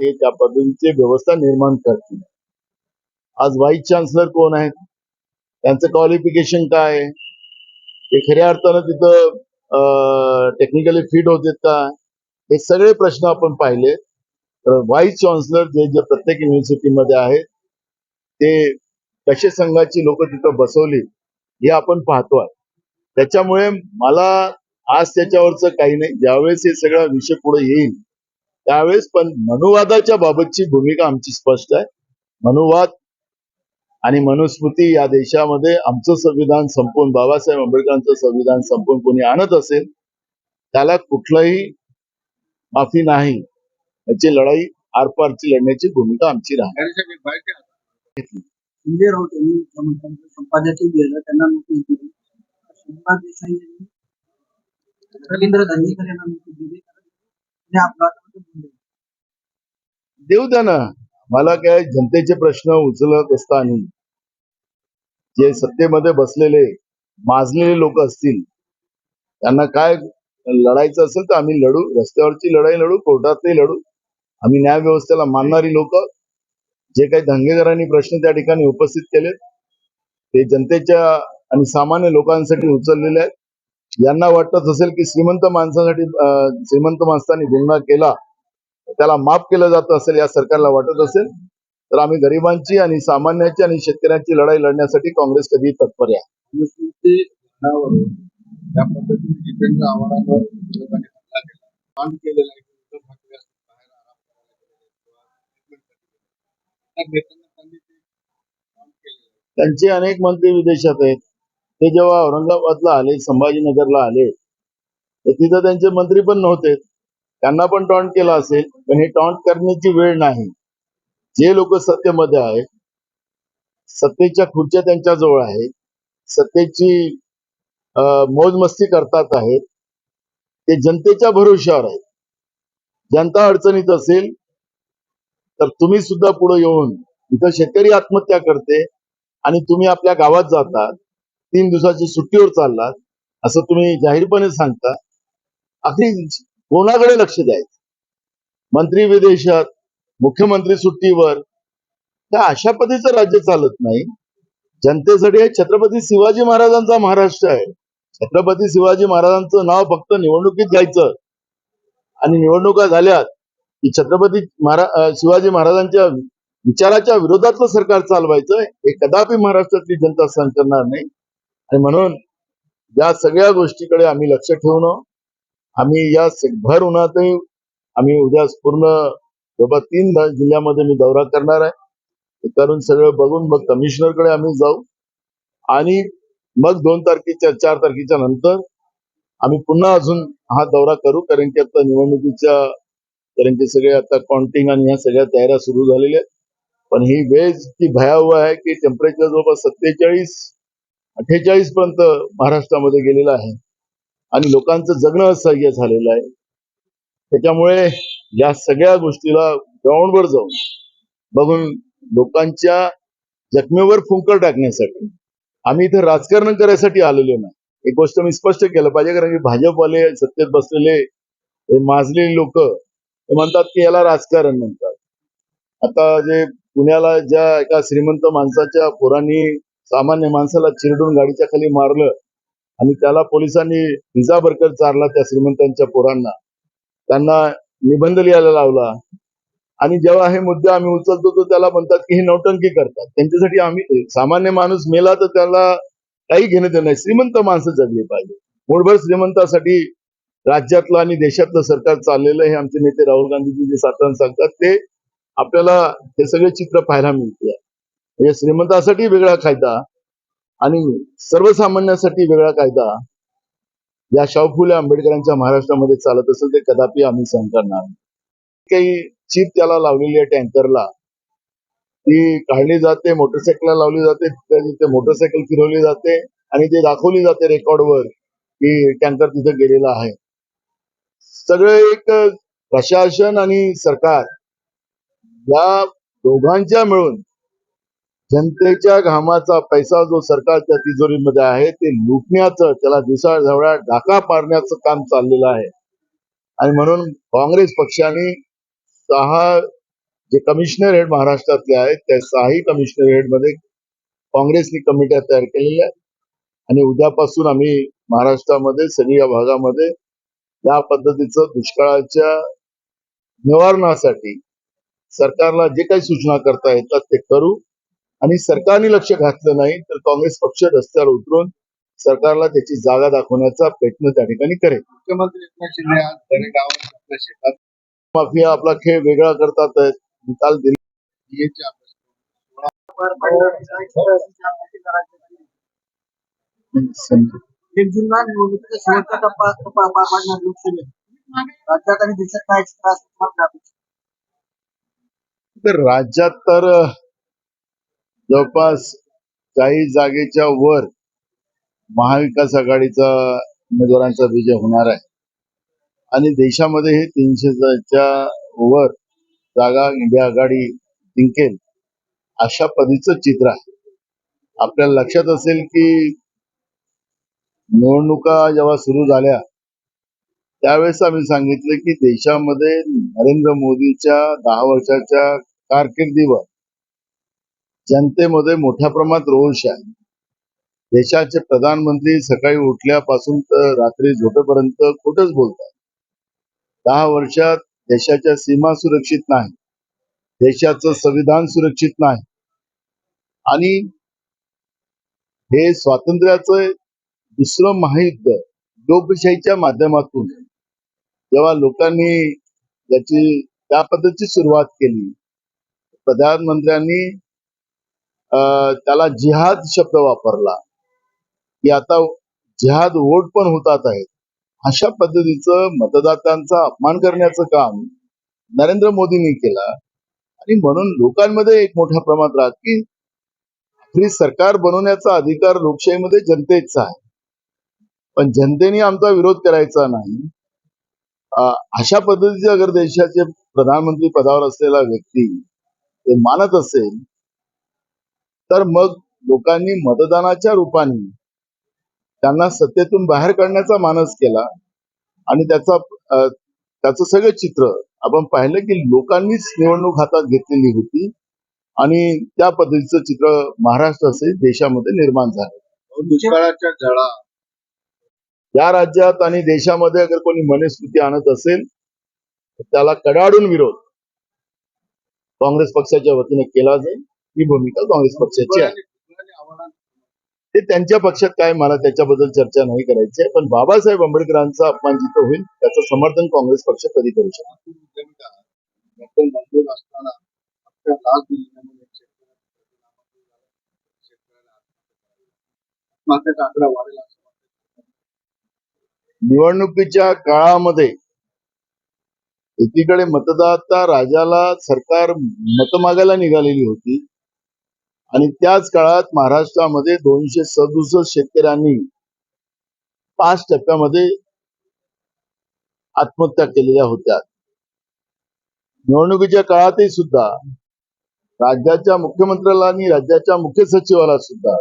ते त्या पद्धतीची व्यवस्था निर्माण करतील. आज व्हाईस चान्सलर कोण आहेत? त्यांचं क्वालिफिकेशन काय? आहे ते खऱ्या अर्थानं तिथं टेक्निकली फिट होते का? हे सगळे प्रश्न आपण पाहिले. तर व्हाईस चान्सलर जे जे प्रत्येक युनिव्हर्सिटीमध्ये आहेत ते कसे संघाची लोक तिथं बसवली हे आपण पाहतोय. त्याच्यामुळे मला आज त्याच्यावरचं काही नाही. ज्यावेळेस हे सगळा विषय पुढे येईल त्यावेळेस पण मनुवादाच्या बाबतची भूमिका आमची स्पष्ट आहे. मनुवाद आणि मनुस्मृती या देशामध्ये आमचं संविधान संपवून बाबासाहेब आंबेडकरांचं संविधान संपवून कोणी आणत असेल त्याला कुठलंही माफी नाही. याची लढाई आरपारची लढण्याची भूमिका आमची राहणार. संजय राऊत यांनी संपादकीय गेलं त्यांना नोटीस दिली. शंभर देसाई यांनी रवींद्र धंगेकर यांना नोटीस दिली. बोलले. देऊ द्या ना. मला काय जनतेचे प्रश्न उचलत असताना जे सत्तेमध्ये बसलेले माजलेले लोक असतील त्यांना काय लढायचं असेल तर आम्ही लढू रस्त्यावरची लढाई लढू कोर्टातही लढू. आम्ही न्याय व्यवस्थेला मानणारी लोक जे काही दंगेकरांनी प्रश्न त्या ठिकाणी उपस्थित केले ते जनतेच्या आणि सामान्य लोकांसाठी उचललेले आहेत. यांना वाटत असेल की श्रीमंत माणसासाठी श्रीमंत माणसांनी गुन्हा केला त्याला माफ केलं जात असेल या सरकारला वाटत असेल तर आम्ही गरिबांची आणि सामान्याची आणि शेतकऱ्यांची लढाई लढण्यासाठी काँग्रेस कधी तत्पर आहे अनुस्मृती घरावरून त्या पद्धतीने जितेंद्र आव्हाडांवर विरोधाने हल्ला केला काम केलेला आहे की उद्धव ठाकरे असतील बाहेर आराम करायला गेलेले किंवा treatment साठी गेलेले. त्या नेत्यांना त्यांनी ते काम केलेलं आहे. त्यांचे अनेक मंत्री विदेशात आहेत ते जेव्हा औरंगाबादला आले संभाजीनगरला आले तर तिथं त्यांचे मंत्री पण नव्हते त्यांना पण टॉन्ट केला असेल पण हे टॉन्ट करण्याची वेळ नाही. जे लोक सत्तेमध्ये आहेत सत्तेच्या खुर्च्या त्यांच्या जवळ आहेत सत्तेची अं, मोजमस्ती करतात आहेत ते जनतेच्या भरोश्यावर आहेत. जनता अडचणीत असेल तर तुम्ही सुद्धा पुढे येऊन इथं शेतकरी आत्महत्या करते आणि तुम्ही आपल्या गावात जाता तीन दिवसाची सुट्टीवर चाललात असं तुम्ही जाहीरपणे सांगता. अगदी कोणाकडे लक्ष द्यायचं? मंत्री विदेशात मुख्यमंत्री सुट्टीवर. त्या अशा पद्धतीचं राज्य चालत नाही. जनतेसाठी हे छत्रपती शिवाजी महाराजांचा महाराष्ट्र आहे. छत्रपती शिवाजी महाराजांचं नाव फक्त निवडणुकीत घ्यायचं. आणि निवडणुका झाल्यात की छत्रपती महारा शिवाजी महाराजांच्या विचाराच्या विरोधातलं सरकार चालवायचं हे कदापि महाराष्ट्रातली जनता सहन करणार नाही. आणि म्हणून या सगळ्या गोष्टीकडे आम्ही लक्ष ठेवणं आम्ही या भर उन्हातही आम्ही उद्या पूर्ण जवळ तीन जिल्ह्यामध्ये मी दौरा करणार आहे. करून सगळं बघून मग कमिशनरकडे आम्ही जाऊ. आणि मग दोन तारखेच्या चार तारखेच्या नंतर आम्ही पुन्हा अजून हा दौरा करू कारण की आता निवडणुकीच्या कारण की सगळे आता काउंटिंग आणि ह्या सगळ्या तयाऱ्या सुरू झालेल्या आहेत. पण ही वेळ इतकी भयावह आहे की टेम्परेचर जवळपास सत्तेचाळीस अठ्ठेचाळीस पर्यंत महाराष्ट्रामध्ये गेलेला आहे. आणि लोकांचं जगणं असह्य झालेलं आहे. त्याच्यामुळे या सगळ्या गोष्टीला ग्राउंडवर जाऊन बघून लोकांच्या जखमेवर फुंकर टाकण्यासाठी आम्ही इथे राजकारण करायसाठी आलेलो नाही. एक गोष्ट मी स्पष्ट केलं पाहिजे कारण की भाजपवाले सत्तेत बसलेले माजलेले लोक ते म्हणतात की याला राजकारण म्हणतात. आता जे पुण्याला ज्या एका श्रीमंत माणसाच्या पोरांनी सामान्य माणसाला चिरडून गाडीच्या खाली मारलं आणि त्याला पोलिसांनी पिझ्झा चारला त्या श्रीमंतांच्या पोरांना. त्यांना निबंध लिहायला लावला. आणि जेव्हा हे मुद्दे आम्ही उचलतो तर त्याला म्हणतात की हे नौटंकी करतात. त्यांच्यासाठी आम्ही सामान्य माणूस मेला तर त्याला काही घेणं देणं नाही. श्रीमंत माणसं जगली पाहिजे. मूळभर श्रीमंतासाठी राज्यातलं आणि देशातलं सरकार चाललेलं हे आमचे नेते राहुल गांधीजी जे सातारण सांगतात ते आपल्याला हे सगळे चित्र पाहायला मिळते. म्हणजे श्रीमंतासाठी वेगळा कायदा आणि सर्वसामान्यांसाठी वेगळा कायदा या शाहू फुले आंबेडकरांच्या महाराष्ट्रामध्ये चालत असेल ते कदापि आम्ही सहन करणार काही चीप त्याला लावलेली आहे टँकरला. ती काढली जाते मोटरसायकलला लावली जाते त्या तिथे मोटरसायकल फिरवली जाते आणि ते दाखवली जाते रेकॉर्डवर की टँकर तिथे गेलेला आहे. सगळं एक प्रशासन आणि सरकार या दोघांच्या मिळून जनतेच्या घामाचा पैसा जो सरकारच्या तिजोरीमध्ये आहे ते लुटण्याचं त्याला दिवसा झवळा ढाका पाडण्याचं काम चाललेलं आहे. आणि म्हणून काँग्रेस पक्षाने सहा जे कमिशनर हेड महाराष्ट्रातले आहेत त्या सहाही कमिशनर हेडमध्ये काँग्रेसनी कमिट्या तयार केलेल्या आहेत. आणि उद्यापासून आम्ही महाराष्ट्रामध्ये सगळी या भागामध्ये या पद्धतीचं दुष्काळाच्या निवारणासाठी सरकारला जे काही सूचना करता येतात ते करू. आणि सरकारने लक्ष घातलं नाही तर काँग्रेस पक्ष रस्त्यावर उतरून सरकारला त्याची जागा दाखवण्याचा प्रयत्न त्या ठिकाणी करेल. मुख्यमंत्री एकनाथ शिंदे आज दरेगावात आपल्या शेतात माफिया आपला खेळ वेगळा करतात आहेत. निकाल दिले. एक जूनला निवडणुकीचा शेवटचा टप्पा पाडणार लोकसभेत. राज्यात आणि देशात काय त्रास. तर राज्यात तर जवळपास काही जागेच्या वर महाविकास आघाडीचा उमेदवारांचा विजय होणार आहे. आणि देशामध्ये हे तीनशेच्या वर जागा इंडिया आघाडी जिंकेल अशा पद्धतीचं चित्र आहे. आपल्याला लक्षात असेल की निवडणुका जेव्हा सुरू झाल्या त्यावेळेस आम्ही सांगितलं की देशामध्ये नरेंद्र मोदीच्या दहा वर्षाच्या कारकिर्दीवर जनतेमध्ये मोठ्या प्रमाणात रोष आहे. देशाचे प्रधानमंत्री सकाळी उठल्यापासून तर रात्री झोपेपर्यंत खोटच बोलतात. दहा वर्षात देशाच्या सीमा सुरक्षित नाही. देशाचं संविधान सुरक्षित नाही. आणि हे स्वातंत्र्याचं दुसरं महायुद्ध लोकशाहीच्या माध्यमातून जेव्हा लोकांनी याची त्या पद्धतीची सुरुवात केली प्रधानमंत्र्यांनी त्याला जिहाद शब्द वापरला. की आता जिहाद वोट पण होतात आहेत. अशा पद्धतीचं मतदात्यांचा अपमान करण्याचं काम नरेंद्र मोदींनी केलं. आणि म्हणून लोकांमध्ये एक मोठ्या प्रमाणात राहत की आपली सरकार बनवण्याचा अधिकार लोकशाहीमध्ये जनतेचा आहे. पण जनतेने आमचा विरोध करायचा नाही. अशा पद्धतीचे अगर देशाचे प्रधानमंत्री पदावर असलेला व्यक्ती ते मानत असेल तर मग लोकांनी मतदानाच्या रूपाने त्यांना सत्तेतून बाहेर काढण्याचा मानस केला आणि त्याचा त्याचं सगळं चित्र आपण पाहिलं की लोकांनीच निवडणूक हातात घेतलेली होती आणि त्या पद्धतीचं चित्र महाराष्ट्र देशामध्ये निर्माण झालं. दुष्काळाच्या झळा. या राज्यात आणि देशामध्ये अगर कोणी मनस्थिती आणत असेल तर त्याला कडाडून विरोध काँग्रेस पक्षाच्या वतीने केला जाईल. ही भूमिका काँग्रेस पक्षाची आहे. ते त्यांच्या पक्षात काय मला त्याच्याबद्दल चर्चा नाही करायची आहे पण बाबासाहेब आंबेडकरांचा अपमान जिथं होईल त्याचं समर्थन काँग्रेस पक्ष कधी करू शकतो? निवडणुकीच्या काळामध्ये एकीकडे मतदाता राजाला सरकार मत मागायला निघालेली होती आणि त्याच काळात महाराष्ट्रामध्ये दोनशे सदुसष्ट शेतकऱ्यांनी पाच टप्प्यामध्ये आत्महत्या केलेल्या होत्या. निवडणुकीच्या काळातही सुद्धा राज्याच्या मुख्यमंत्र्याला आणि राज्याच्या मुख्य सचिवाला सुद्धा